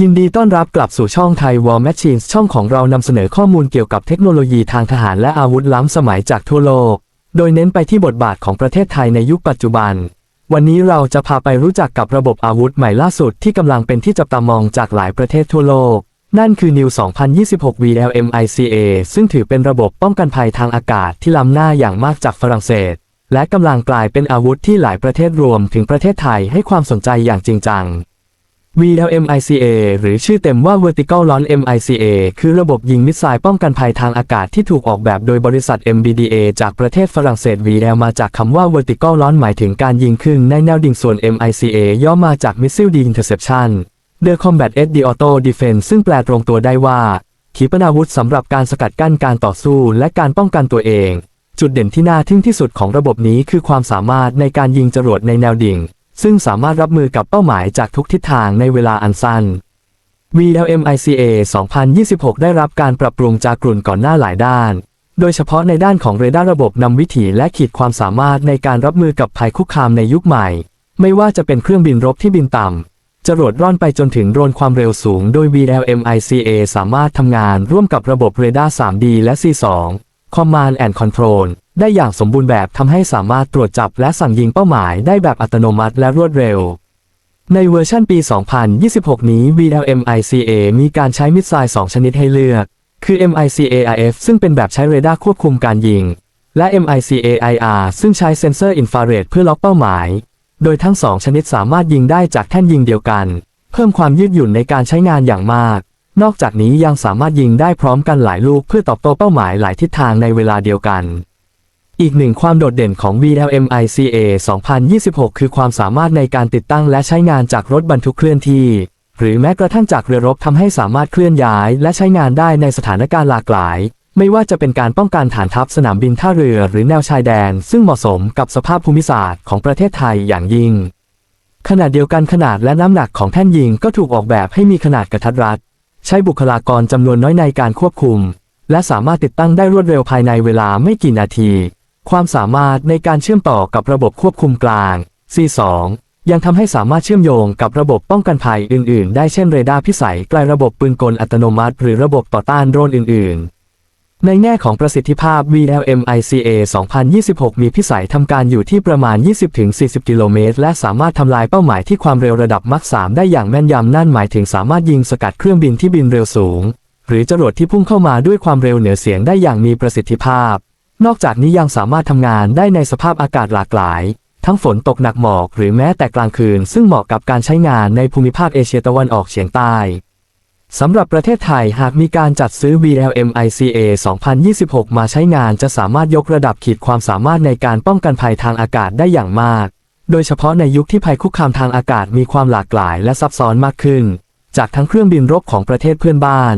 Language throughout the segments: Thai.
ยินดีต้อนรับกลับสู่ช่องไทย War Machines ช่องของเรานำเสนอข้อมูลเกี่ยวกับเทคโนโลยีทางทหารและอาวุธล้ำสมัยจากทั่วโลก โดยเน้นไปที่บทบาทของประเทศไทยในยุคปัจจุบัน วันนี้เราจะพาไปรู้จักกับระบบอาวุธใหม่ล่าสุดที่กำลังเป็นที่จับตามองจากหลายประเทศทั่วโลก นั่นคือ New 2026 VLMICA ซึ่งถือเป็นระบบป้องกันภัยทางอากาศที่ล้ำหน้าอย่างมากจากฝรั่งเศส และกำลังกลายเป็นอาวุธที่หลายประเทศรวมถึงประเทศไทยให้ความสนใจอย่างจริงจัง VLMICA หรือชื่อเต็มว่า Vertical Launch MICA คือระบบยิงมิสไซล์ป้องกันภัยทางอากาศที่ถูกออกแบบโดยบริษัท MBDA จากประเทศฝรั่งเศส VL มาจากคำว่า Vertical Launch หมายถึงการยิงขึ้นในแนวดิ่งส่วน MICA ย่อมาจาก Missile d Interception The Combat SD Auto Defense ซึ่งแปลตรงตัวได้ว่า ขีปนาวุธสำหรับการสกัดกั้นการต่อสู้และการป้องกันตัวเอง จุดเด่นที่น่าทึ่งที่สุดของระบบนี้คือความสามารถในการยิงจรวดในแนวดิ่ง ซึ่งสามารถรับมือกับเป้าหมายจากทุกทิศทางในเวลาอันสั้น VLMICA 2026 ได้รับการปรับปรุงจากกลุ่นก่อนหน้าหลายด้าน โดยเฉพาะในด้านของเรดาร์ระบบนำวิถีและขีดความสามารถในการรับมือกับภัยคุกคามในยุคใหม่ ไม่ว่าจะเป็นเครื่องบินรบที่บินต่ำจรวดร่อนไปจนถึงโดรนความเร็วสูง โดย VLMICA สามารถทำงานร่วมกับระบบเรดาร์ 3D และ C2 Command and Control ได้อย่างสมบูรณ์แบบทำให้สามารถตรวจจับและสั่งยิงเป้าหมายได้แบบอัตโนมัติและรวดเร็ว ในเวอร์ชันปี 2026 นี้ VLMICA มีการใช้มิสไซล์2 ชนิดให้เลือก คือ MICA-IF ซึ่งเป็นแบบใช้เรดาร์ควบคุมการยิง และ MICA-IR ซึ่งใช้เซ็นเซอร์อินฟราเรดเพื่อล็อกเป้าหมาย โดยทั้งสองชนิดสามารถยิงได้จากแท่นยิงเดียวกัน เพิ่มความยืดหยุ่นในการใช้งานอย่างมาก นอกจากนี้ยังสามารถยิงได้พร้อมกันหลายลูกเพื่อตอบโต้เป้าหมายหลายทิศทางในเวลาเดียวกัน อีกหนึ่งความโดดเด่นของ VLMICA 2026 คือความสามารถในการติดตั้งและใช้งานจากรถบรรทุกเคลื่อนที่ หรือแม้กระทั่งจากเรือรบทำให้สามารถเคลื่อนย้ายและใช้งานได้ในสถานการณ์หลากหลาย ไม่ว่าจะเป็นการป้องกันฐานทัพสนามบินท่าเรือหรือแนวชายแดน ซึ่งเหมาะสมกับสภาพภูมิศาสตร์ของประเทศไทยอย่างยิ่ง ขณะเดียวกันขนาดและน้ำหนักของแท่นยิงก็ถูกออกแบบให้มีขนาดกระทัดรัด ใช้บุคลากรจำนวนน้อยในการควบคุม และสามารถติดตั้งได้รวดเร็วภายในเวลาไม่กี่นาที ความสามารถในการเชื่อมต่อกับระบบควบคุมกลาง C2 ยังทำให้สามารถเชื่อมโยงกับระบบป้องกันภัยอื่น ๆ ได้เช่นเรดาร์พิสัยไกลระบบปืนกลอัตโนมัติ หรือระบบต่อต้านโดรนอื่น ๆ ในแง่ของประสิทธิภาพ VLMICA 2026 มีพิสัยทำการอยู่ที่ประมาณ 20-40 กิโลเมตร และสามารถทำลายเป้าหมายที่ความเร็วระดับมัก3ได้อย่างแม่นยำนั่นหมายถึงสามารถยิงสกัดเครื่องบินที่บินเร็วสูง หรือจรวดที่พุ่งเข้ามาด้วยความเร็วเหนือเสียงได้อย่างมีประสิทธิภาพ นอกจากนี้ยังสามารถทำงานได้ในสภาพอากาศหลากหลาย ทั้งฝนตกหนักหมอกหรือแม้แต่กลางคืน ซึ่งเหมาะกับการใช้งานในภูมิภาคเอเชียตะวันออกเฉียงใต้สำหรับประเทศไทยหากมีการจัดซื้อ VLMICA 2026 มาใช้งานจะสามารถยกระดับขีดความสามารถในการป้องกันภัยทางอากาศได้อย่างมาก โดยเฉพาะในยุคที่ภัยคุกคามทางอากาศมีความหลากหลายและซับซ้อนมากขึ้น จากทั้งเครื่องบินรบของประเทศเพื่อนบ้าน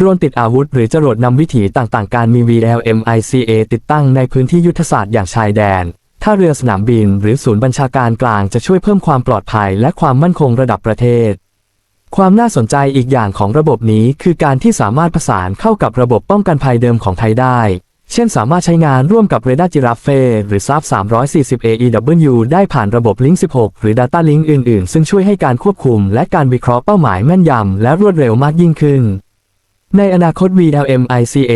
โดรนติดอาวุธหรือจรวดนำวิถีต่างๆ การมี VLMICA ติดตั้งในพื้นที่ยุทธศาสตร์อย่างชายแดนท่าเรือสนามบินหรือศูนย์บัญชาการกลางจะช่วยเพิ่มความปลอดภัยและความมั่นคงระดับประเทศ ความน่าสนใจอีกอย่างของระบบนี้คือการที่สามารถประสานเข้ากับระบบป้องกันภัยเดิมของไทยได้ เช่นสามารถใช้งานร่วมกับเรดาร์จิราฟเฟหรือซับ340 AEW ได้ผ่านระบบ Link 16 หรือ Data Link อื่น ๆ ซึ่งช่วยให้การควบคุม และการวิเคราะห์เป้าหมายแม่นยำและรวดเร็วมากยิ่งขึ้น ในอนาคต VLMICA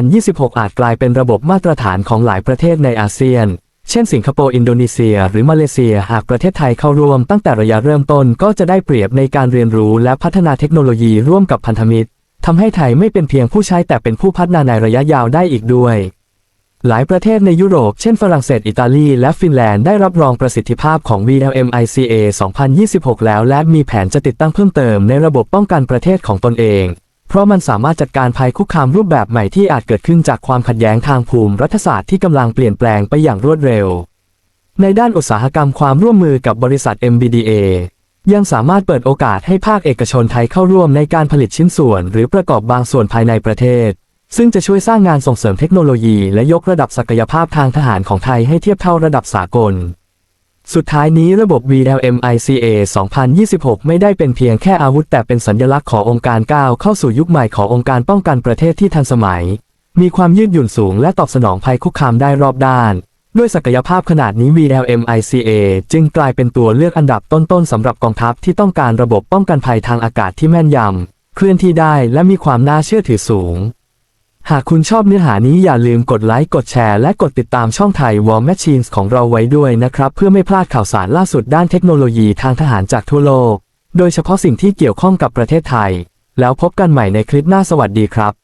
2026 อาจกลายเป็นระบบมาตรฐานของหลายประเทศในอาเซียน เช่นสิงคโปร์ อินโดนีเซีย หรือมาเลเซีย หากประเทศไทยเข้าร่วมตั้งแต่ระยะเริ่มต้นก็จะได้เปรียบในการเรียนรู้และพัฒนาเทคโนโลยีร่วมกับพันธมิตรทำให้ไทยไม่เป็นเพียงผู้ใช้แต่เป็นผู้พัฒนาในระยะยาวได้อีกด้วย หลายประเทศในยุโรป เช่นฝรั่งเศส อิตาลี และฟินแลนด์ได้รับรองประสิทธิภาพของ VLMICA 2026 แล้วและมีแผนจะติดตั้งเพิ่มเติมในระบบป้องกันประเทศของตนเอง ราะมันสามารถจัดการภัยคุกคามรูปแบบใหม่ที่อาจเกิดขึ้นจากความขัดแย้งทางภูมิรัฐศาสตร์ที่กำลังเปลี่ยนแปลงไปอย่างรวดเร็ว ในด้านอุตสาหกรรมความร่วมมือกับบริษัท MBDA ยังสามารถเปิดโอกาสให้ภาคเอกชนไทยเข้าร่วมในการผลิตชิ้นส่วน หรือประกอบบางส่วนภายในประเทศ ซึ่งจะช่วยสร้างงานส่งเสริมเทคโนโลยี และยกระดับศักยภาพทางทหารของไทยให้เทียบเท่าระดับสากล สุดท้ายนี้ระบบ VLMICA 2026 ไม่ได้เป็นเพียงแค่อาวุธแต่เป็นสัญลักษณ์ขององค์การก้าวเข้าสู่ยุคใหม่ขององค์การป้องกันประเทศที่ทันสมัย มีความยืดหยุ่นสูงและตอบสนองภัยคุกคามได้รอบด้าน ด้วยศักยภาพขนาดนี้ VLMICA จึงกลายเป็นตัวเลือกอันดับต้นๆสำหรับกองทัพที่ต้องการระบบป้องกันภัยทางอากาศที่แม่นยำเคลื่อนที่ได้และมีความน่าเชื่อถือสูง หากคุณชอบเนื้อหานี้อย่าลืมกดไลค์ กดแชร์ และกดติดตามช่องไทย War Machines ของเราไว้ด้วยนะครับ เพื่อไม่พลาดข่าวสารล่าสุดด้านเทคโนโลยีทางทหารจากทั่วโลก โดยเฉพาะสิ่งที่เกี่ยวข้องกับประเทศไทย แล้วพบกันใหม่ในคลิปหน้าสวัสดีครับ